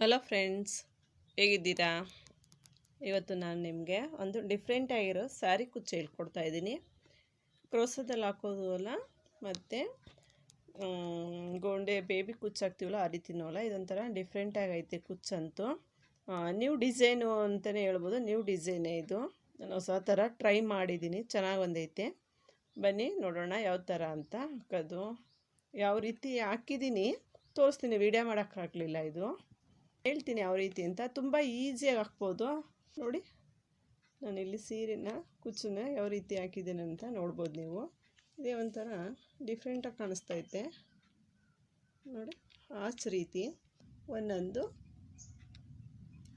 Hello friends ಹೇಗಿದ್ದೀರಾ? ಇವತ್ತು ನಾನು ನಿಮಗೆ ಒಂದು ಡಿಫ್ರೆಂಟ್ ಆಗಿರೋ ಸ್ಯಾರಿ ಕುಚ್ಚು ಹೇಳ್ಕೊಡ್ತಾ ಇದ್ದೀನಿ. ಕ್ರೋಸದಲ್ಲಿ ಹಾಕೋದು ಅಲ್ಲ, ಮತ್ತು ಗೋಂಡೆ ಬೇಬಿ ಕುಚ್ಚು ಹಾಕ್ತೀವಲ್ಲ, ಆ ರೀತಿನೂ ಇದೊಂಥರ ಡಿಫ್ರೆಂಟಾಗಿ ಐತೆ ಕುಚ್ಚಂತೂ ನ್ಯೂ ಡಿಸೈನು ಅಂತಲೇ ಹೇಳ್ಬೋದು. ನ್ಯೂ ಡಿಸೈನೇ ಇದು. ನಾನು ಹೊಸ ಥರ ಟ್ರೈ ಮಾಡಿದ್ದೀನಿ. ಚೆನ್ನಾಗಿ ಬಂದೈತೆ. ಬನ್ನಿ, ನೋಡೋಣ ಯಾವ ಥರ ಅಂತ ಹಾಕೋದು. ಯಾವ ರೀತಿ ಹಾಕಿದ್ದೀನಿ, ತೋರಿಸ್ತೀನಿ. ವೀಡಿಯೋ ಮಾಡೋಕ್ಕಾಗಲಿಲ್ಲ ಇದು. ಹೇಳ್ತೀನಿ ಯಾವ ರೀತಿ ಅಂತ. ತುಂಬ ಈಸಿಯಾಗಿ ಹಾಕ್ಬೋದು. ನೋಡಿ, ನಾನು ಇಲ್ಲಿ ಸೀರೆನ ಕುಚ್ಚನ್ನ ಯಾವ ರೀತಿ ಹಾಕಿದ್ದೀನಿ ಅಂತ ನೋಡ್ಬೋದು ನೀವು. ಇದೇ ಒಂಥರ ಡಿಫ್ರೆಂಟಾಗಿ ಕಾಣಿಸ್ತೈತೆ ನೋಡಿ, ಆಚ್ ರೀತಿ ಒಂದೊಂದು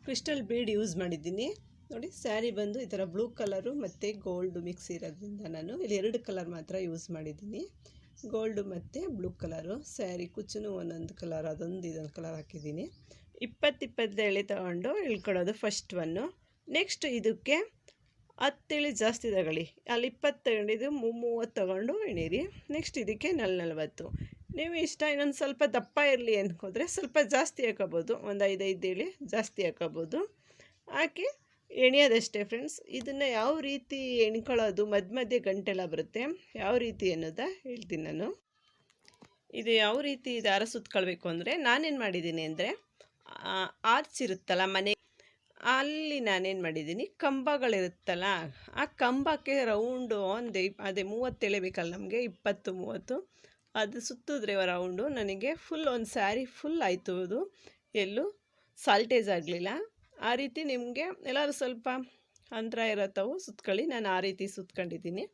ಕ್ರಿಸ್ಟಲ್ ಬೀಡ್ ಯೂಸ್ ಮಾಡಿದ್ದೀನಿ. ನೋಡಿ ಸ್ಯಾರಿ ಬಂದು ಈ ಥರ ಬ್ಲೂ ಕಲರು ಮತ್ತು ಗೋಲ್ಡು ಮಿಕ್ಸ್ ಇರೋದ್ರಿಂದ ನಾನು ಇಲ್ಲಿ ಎರಡು ಕಲರ್ ಮಾತ್ರ ಯೂಸ್ ಮಾಡಿದ್ದೀನಿ. ಗೋಲ್ಡು ಮತ್ತು ಬ್ಲೂ ಕಲರು ಸ್ಯಾರಿ ಕುಚ್ಚು ಒಂದೊಂದು ಕಲರ್ ಅದೊಂದು ಇದೊಂದು ಕಲರ್ ಹಾಕಿದ್ದೀನಿ. ಇಪ್ಪತ್ತು ಎಳೆ ತಗೊಂಡು ಇಳ್ಕೊಳ್ಳೋದು ಫಸ್ಟ್ ಒನ್ನು ನೆಕ್ಸ್ಟ್ ಇದಕ್ಕೆ ಹತ್ತು ಎಳೆ ಜಾಸ್ತಿ ತಗೊಳ್ಳಿ. ಅಲ್ಲಿ ಇಪ್ಪತ್ತು ತಗೊಂಡಿದ್ದು ಮೂವತ್ತು ತಗೊಂಡು ಎಣೀರಿ ನೆಕ್ಸ್ಟ್ ಇದಕ್ಕೆ ನಲ್ ನಲ್ವತ್ತು. ನೀವು ಇಷ್ಟ ಇನ್ನೊಂದು ಸ್ವಲ್ಪ ದಪ್ಪ ಇರಲಿ ಅಂದ್ಕೋದ್ರೆ ಸ್ವಲ್ಪ ಜಾಸ್ತಿ ಹಾಕೋಬೋದು. ಒಂದು ಐದೈದು ಎಳೆ ಜಾಸ್ತಿ ಹಾಕೋಬೋದು. ಹಾಕಿ ಎಣಿಯೋದಷ್ಟೇ ಫ್ರೆಂಡ್ಸ್ ಇದನ್ನು ಯಾವ ರೀತಿ ಎಣ್ಕೊಳ್ಳೋದು, ಮಧ್ಯ ಮಧ್ಯೆ ಗಂಟೆಲ್ಲ ಬರುತ್ತೆ, ಯಾವ ರೀತಿ ಅನ್ನೋದ ಹೇಳ್ತೀನಿ ನಾನು. ಇದು ಯಾವ ರೀತಿ ದಾರ ಸುತ್ಕೊಳ್ಬೇಕು ಅಂದರೆ ನಾನೇನು ಮಾಡಿದ್ದೀನಿ ಅಂದರೆ ಆರ್ಚ್ ಇರುತ್ತಲ್ಲ ಮನೆ. ಅಲ್ಲಿ ನಾನೇನು ಮಾಡಿದ್ದೀನಿ? ಕಂಬಗಳಿರುತ್ತಲ್ಲ. ಆ ಕಂಬಕ್ಕೆ ರೌಂಡು ಒಂದು ಅದೇ ಮೂವತ್ತು ಎಳೆಬೇಕಲ್ಲ ನಮಗೆ? ಇಪ್ಪತ್ತು, ಮೂವತ್ತು. ಅದು ಸುತ್ತಿದ್ರೆ ರೌಂಡು. ನನಗೆ ಫುಲ್ ಒಂದು ಸ್ಯಾರಿ ಫುಲ್ ಆಯಿತು ಅದು. ಎಲ್ಲೂ ಸಾಲ್ಟೇಜ್ ಆಗಲಿಲ್ಲ. ಆ ರೀತಿ ನಿಮಗೆ ಎಲ್ಲರೂ ಸ್ವಲ್ಪ ಅಂತರ ಇರತ್ತವು. ಸುತ್ಕೊಳ್ಳಿ. ನಾನು ಆ ರೀತಿ ಸುತ್ಕೊಂಡಿದ್ದೀನಿ.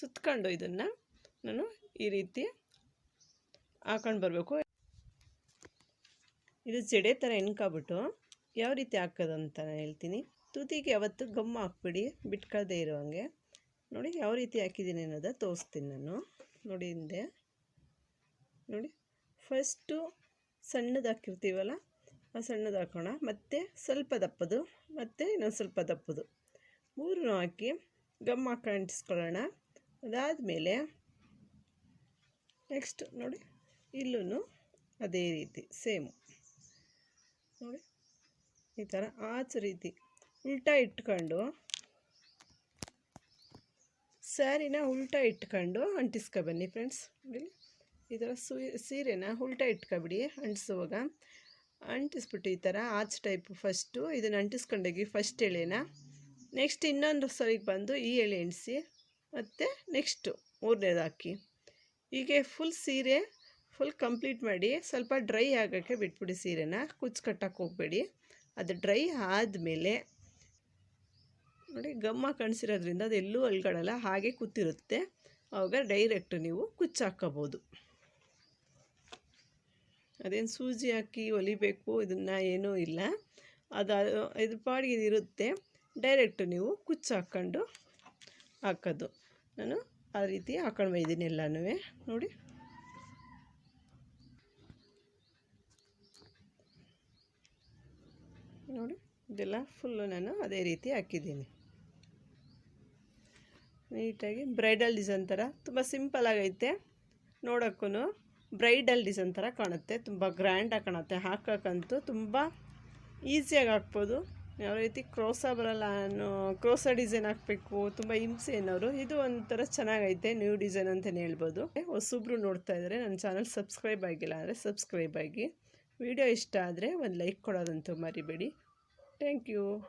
ಸುತ್ಕೊಂಡು ಇದನ್ನು ನಾನು ಈ ರೀತಿ ಹಾಕೊಂಡು ಬರಬೇಕು. ಇದು ಜಡೆ ಥರ ಎಣ್ಕೊಬಿಟ್ಟು ಯಾವ ರೀತಿ ಹಾಕೋದು ಅಂತ ಹೇಳ್ತೀನಿ. ತುದಿಗೆ ಯಾವತ್ತು ಗಮ್ಮ ಹಾಕ್ಬಿಡಿ ಬಿಟ್ಕೊಳ್ಳದೆ ಹಾಗೆ ನೋಡಿ ಯಾವ ರೀತಿ ಹಾಕಿದ್ದೀನಿ ಅನ್ನೋದ ತೋರಿಸ್ತೀನಿ ನಾನು. ನೋಡಿ ಹಿಂದೆ. ನೋಡಿ ಫಸ್ಟು ಸಣ್ಣದು ಹಾಕಿರ್ತೀವಲ್ಲ, ಆ ಸಣ್ಣದು ಹಾಕೋಣ. ಮತ್ತು ಸ್ವಲ್ಪ ದಪ್ಪದು, ಮತ್ತು ಇನ್ನೊಂದು ಸ್ವಲ್ಪ ದಪ್ಪದು. ಮೂರು ಹಾಕಿ ಗಮ್ ಹಾಕೊಂಡು ಅಂಟಿಸ್ಕೊಳ್ಳೋಣ. ಅದಾದಮೇಲೆ ನೆಕ್ಸ್ಟ್ ನೋಡಿ ಇಲ್ಲೂ ಅದೇ ರೀತಿ ಸೇಮು ನೋಡಿ, ಈ ಥರ ಆಚ ರೀತಿ ಉಲ್ಟಾ ಇಟ್ಕೊಂಡು ಸ್ಯಾರಿನ ಉಲ್ಟಾ ಇಟ್ಕೊಂಡು ಅಂಟಿಸ್ಕೊಬನ್ನಿ ಫ್ರೆಂಡ್ಸ್ ನೋಡಿ ಈ ಥರ ಸೀರೆನ ಉಲ್ಟಾ ಇಟ್ಕೊಬಿಡಿ, ಅಂಟಿಸುವಾಗ ಅಂಟಿಸ್ಬಿಟ್ಟು ಈ ಥರ ಆಚ್ ಟೈಪ್ ಫಸ್ಟು ಇದನ್ನು ಅಂಟಿಸ್ಕೊಂಡೋಗಿ ಫಸ್ಟ್ ಎಳೆನ ನೆಕ್ಸ್ಟ್ ಇನ್ನೊಂದು ಸರಿಗೆ ಬಂದು ಈ ಎಳೆ ಎಣಿಸಿ ಮತ್ತು ನೆಕ್ಸ್ಟು ಮೂರನೇದು ಹಾಕಿ. ಹೀಗೆ ಫುಲ್ ಸೀರೆ ಫುಲ್ ಕಂಪ್ಲೀಟ್ ಮಾಡಿ ಸ್ವಲ್ಪ ಡ್ರೈ ಆಗೋಕ್ಕೆ ಬಿಟ್ಬಿಡಿ ಸೀರೆನ. ಕುಚ್ಚು ಕಟ್ಟಕ್ಕೆ ಹೋಗಬೇಡಿ. ಅದು ಡ್ರೈ ಆದಮೇಲೆ ನೋಡಿ ಗಮ್ಮ ಕಾಣಿಸಿರೋದ್ರಿಂದ ಅದು ಎಲ್ಲೂ ಅಲ್ಗಳಲ್ಲ, ಹಾಗೆ ಕೂತಿರುತ್ತೆ. ಆವಾಗ ಡೈರೆಕ್ಟ್ ನೀವು ಕುಚ್ಚು ಹಾಕ್ಕೋಬೋದು ಅದೇನು ಸೂಜಿ ಹಾಕಿ ಹೊಲಿಬೇಕು ಇದನ್ನು ಏನೂ ಇಲ್ಲ. ಅದು, ಇದು ಪಾಡಿಗೆ ಇರುತ್ತೆ. ಡೈರೆಕ್ಟ್ ನೀವು ಕುಚ್ಚು ಹಾಕ್ಕೊಂಡು ಹಾಕೋದು. ನಾನು ಆ ರೀತಿ ಹಾಕೊಂಡು ಎಲ್ಲನೂ ನೋಡಿ ನೋಡಿ ಇದೆಲ್ಲ ಫುಲ್ಲು ನಾನು ಅದೇ ರೀತಿ ಹಾಕಿದ್ದೀನಿ. ನೀಟಾಗಿ ಬ್ರೈಡಲ್ ಡಿಸೈನ್ ಥರ ತುಂಬ ಸಿಂಪಲ್ ಆಗೈತೆ. ನೋಡೋಕ್ಕೂ ಬ್ರೈಡಲ್ ಡಿಸೈನ್ ಥರ ಕಾಣುತ್ತೆ. ತುಂಬ ಗ್ರ್ಯಾಂಡಾಗಿ ಕಾಣುತ್ತೆ. ಹಾಕೋಕ್ಕಂತೂ ತುಂಬ ಈಸಿಯಾಗಿ ಹಾಕ್ಬೋದು. ಯಾವ ರೀತಿ ಕ್ರೋಸ ಬರಲ್ಲ ಅನ್ನೋ ಕ್ರೋಸ ಡಿಸೈನ್ ಹಾಕಬೇಕು. ತುಂಬ ಹಿಂಸೆ ಅನ್ನೋರು. ಇದು ಒಂಥರ ಚೆನ್ನಾಗೈತೆ ನ್ಯೂ ಡಿಸೈನ್ ಅಂತಲೇ ಹೇಳ್ಬೋದು. ಹೊಸಬ್ರು ನೋಡ್ತಾ ಇದ್ದಾರೆ ನನ್ನ ಚಾನಲ್ ಸಬ್ಸ್ಕ್ರೈಬ್ ಆಗಿಲ್ಲ ಅಂದರೆ ಸಬ್ಸ್ಕ್ರೈಬ್ ಆಗಿ. ವಿಡಿಯೋ ಇಷ್ಟ ಆದರೆ ಒಂದು ಲೈಕ್ ಕೊಡೋದಂತೂ ಮರಿಬೇಡಿ. Thank you.